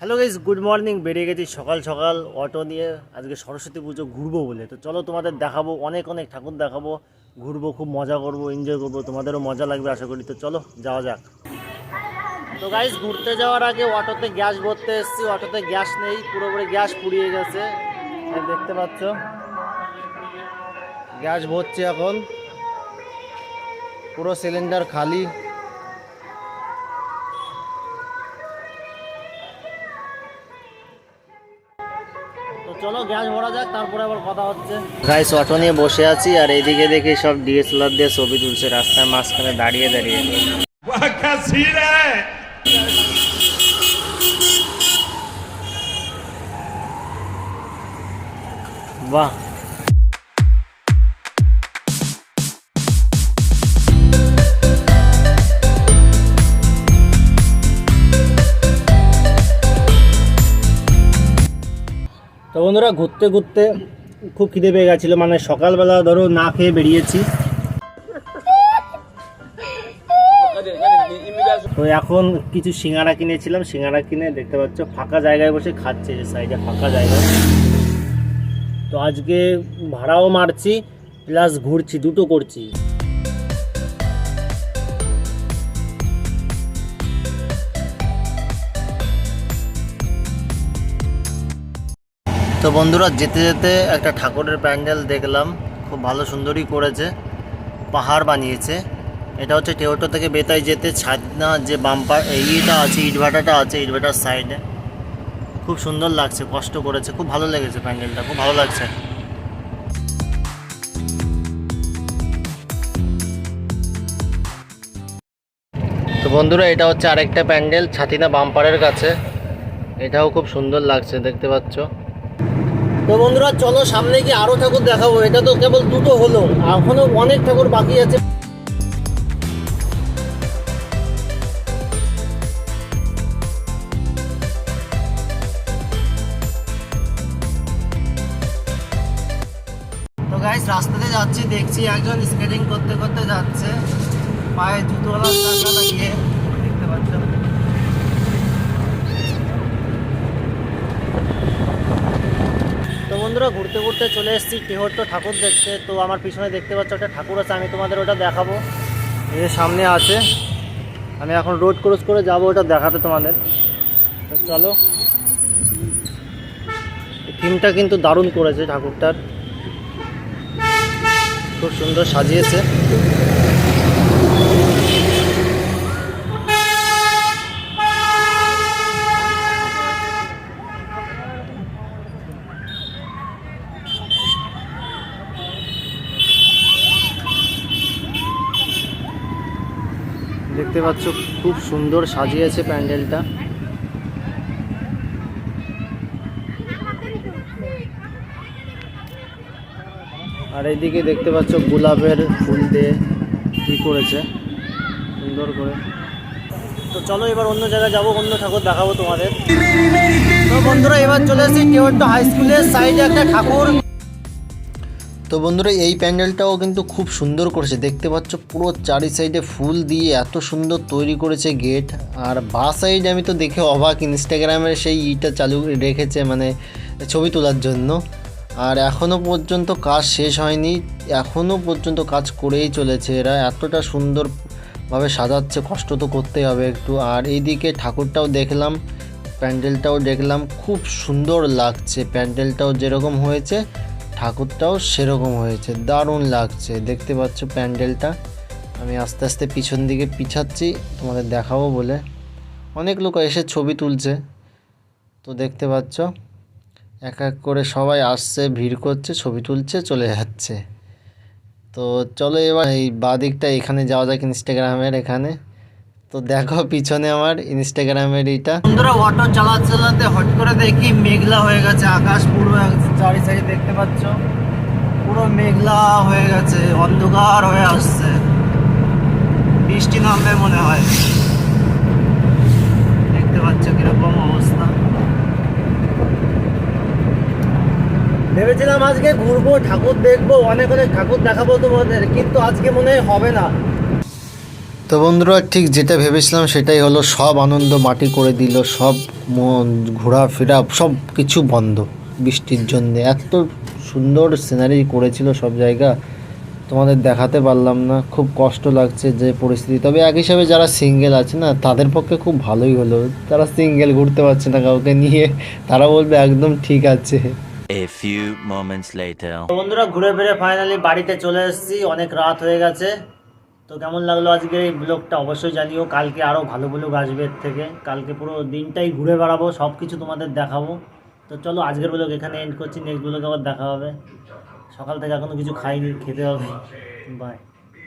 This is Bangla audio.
হ্যালো গাইজ গুড মর্নিং বেরিয়ে গেছি সকাল সকাল অটো নিয়ে আজকে সরস্বতী পুজো ঘুরবো বলে। তো চলো তোমাদের দেখাবো, অনেক অনেক ঠাকুর দেখাবো, ঘুরবো, খুব মজা করব এনজয় করব, তোমাদেরও মজা লাগবে আশা করি। তো চলো, যাওয়া যাক। তো গাইজ ঘুরতে যাওয়ার আগে অটোতে গ্যাস ভরতে এসেছি অটোতে গ্যাস নেই, পুরোপুরি গ্যাস পুড়িয়ে গেছে। দেখতে পাচ্ছ। গ্যাস ভরছি এখন। পুরো সিলিন্ডার খালি। গাইস অটো নিয়ে বসে আছি, আর এইদিকে দেখি সব ডিএসএলআর দিয়ে ছবি তুলছে, রাস্তার মাঝখানে দাঁড়িয়ে দাঁড়িয়ে। বাহ বন্ধুরা ঘুরতে ঘুরতে খুব খিদে পেয়ে গেছিল। মানে সকালবেলা ধরো না খেয়ে বেরিয়েছি। তো এখন কিছু সিঙ্গারা কিনেছিলাম। সিঙ্গারা কিনে দেখতে পাচ্ছ, ফাঁকা জায়গায় বসে খাচ্ছে যে সাইডে ফাঁকা জায়গায়। তো আজকে ভাড়াও মারছি প্লাস ঘুরছি, দুটো করছি। তো বন্ধুরা, যেতে যেতে একটা ঠাকুরের প্যান্ডেল দেখলাম। খুব ভালো সুন্দরই করেছে। পাহাড় বানিয়েছে। এটা হচ্ছে টেওটো থেকে বেতায় যেতে ছাদনা যে বাম্পার এইটা আছে, ইটভাটাটা আছে, ইটভাটার সাইডে। খুব সুন্দর লাগছে, কষ্ট করেছে। খুব ভালো লেগেছে প্যান্ডেলটা, খুব ভালো লাগছে। তো বন্ধুরা, এটা হচ্ছে আরেকটা প্যান্ডেল, ছাতিনা বাম্পারের কাছে। এটাও খুব সুন্দর লাগছে, দেখতে পাচ্ছ। তো বন্ধুরা, চলো সামনে গিয়ে আরও ঠাকুর দেখাবো। এটা তো কেবল দুটো হলো। এখনও অনেক ঠাকুর বাকি আছে। গাইস রাস্তাতে যাচ্ছি, দেখছি একজন স্কেটিং করতে করতে যাচ্ছে। পায়ে জুতোওয়ালা লাগিয়ে দেখতে পাচ্ছ তো বন্ধুরা, ঘুরতে ঘুরতে চলে এসেছি টেহট্ট ঠাকুর দেখতে। তো আমার পিছনে দেখতে পাচ্ছ একটা ঠাকুর আছে, আমি তোমাদের ওটা দেখাবো। এই সামনে আছে। আমি এখন রোড ক্রস করে যাব ওটা দেখাতে তোমাদের। তো চলো। থিমটা কিন্তু দারুণ করেছে ঠাকুরটার। খুব সুন্দর সাজিয়েছে। দেখতে পাচ্ছ, খুব সুন্দর সাজিয়েছে প্যান্ডেলটা। আর এইদিকে দেখতে পাচ্ছ, গোলাপের ফুল দিয়ে কি করেছে। সুন্দর করে। তো চলো এবার অন্য জায়গায় যাব, অন্য ঠাকুর দেখাবো তোমাদের। তো বন্ধুরা, এবার চলে এসেছি টেওয়ার্ড হাই স্কুলের সাইডে একটা ঠাকুর তো বন্ধুরা, এই প্যান্ডেলটাও কিন্তু খুব সুন্দর করেছে। দেখতে পাচ্ছ, পুরো চারি সাইডে ফুল দিয়ে এত সুন্দর তৈরি করেছে গেট। আর বা সাইডে আমি তো দেখে অবাক, ইনস্টাগ্রামের সেই ইটা চালু রেখেছে মানে ছবি তোলার জন্য। আর এখনও পর্যন্ত কাজ শেষ হয়নি এখনও পর্যন্ত কাজ করেই চলেছে এরা। এতটা সুন্দরভাবে সাজাচ্ছে, কষ্ট তো করতেই হবে একটু। আর এইদিকে ঠাকুরটাও দেখলাম, প্যান্ডেলটাও দেখলাম, খুব সুন্দর লাগছে। প্যান্ডেলটাও যেরকম হয়েছে ঠাকুরটাও সেরকম হয়েছে। দারুণ লাগছে। দেখতে পাচ্ছ প্যান্ডেলটা। আমি আস্তে আস্তে পিছন দিকে পিছাচ্ছি, তোমাদের দেখাবো বলে। অনেক লোক এসে ছবি তুলছে। তো দেখতে পাচ্ছ, এক এক করে সবাই আসছে, ভিড় করছে, ছবি তুলছে, চলে যাচ্ছে। তো চলো এবার এই বাঁ দিকটা এখানে যাওয়া যাক ইনস্টাগ্রামের এখানে। তো দেখো পিছনে আমার ইনস্টাগ্রামের এইটা। বন্ধুরা অটো চালাতে চালাতে হট করে দেখি মেঘলা হয়ে গেছে, আকাশ পুরো চারি সাইডে দেখতে পাচ্ছ। পুরো মেঘলা হয়ে গেছে, অন্ধকার হয়ে আসছে। বৃষ্টি নামবে মনে হয়। দেখতে পাচ্ছ কীরকম অবস্থা। ভেবেছিলাম আজকে ঘুরবো, ঠাকুর দেখব, অনেক অনেক ঠাকুর দেখাবো তোমাদের, কিন্তু আজকে মনে হয় হবে না। তো বন্ধুরা, ঠিক যেটা ভেবেছিলাম সেটাই হলো, সব আনন্দ মাটি করে দিল, সব ঘোরাফেরা, সব কিছু বন্ধ। বৃষ্টির জন্য। এত সুন্দর সিনারি করেছিল সব জায়গা। তোমাদের দেখাতে পারলাম না। খুব কষ্ট লাগছে যে পরিস্থিতি। তবে এক হিসাবে যারা সিঙ্গেল আছে না তাদের পক্ষে খুব ভালোই হলো। তারা সিঙ্গেল ঘুরতে পারছে না কাউকে নিয়ে। তারা বলবে একদম ঠিক আছে। A few moments later. বন্ধুরা ঘুরে ফিরে ফাইনালি বাড়িতে চলে এসেছি। অনেক রাত হয়ে গেছে। তো কেমন লাগল আজকের এই ব্লগটা অবশ্যই জানিও। কালকে আরও ভালো ব্লগ আসবে এর থেকে। কালকে পুরো দিনটাই ঘুরে বেড়াবো। সব কিছু তোমাদের দেখাবো। তো চলো আজকের ব্লগ এখানে এন্ড করছি নেক্সট ব্লগে আবার দেখা হবে। সকাল থেকে এখনও কিছু খাইনি, খেতে হবে। বাই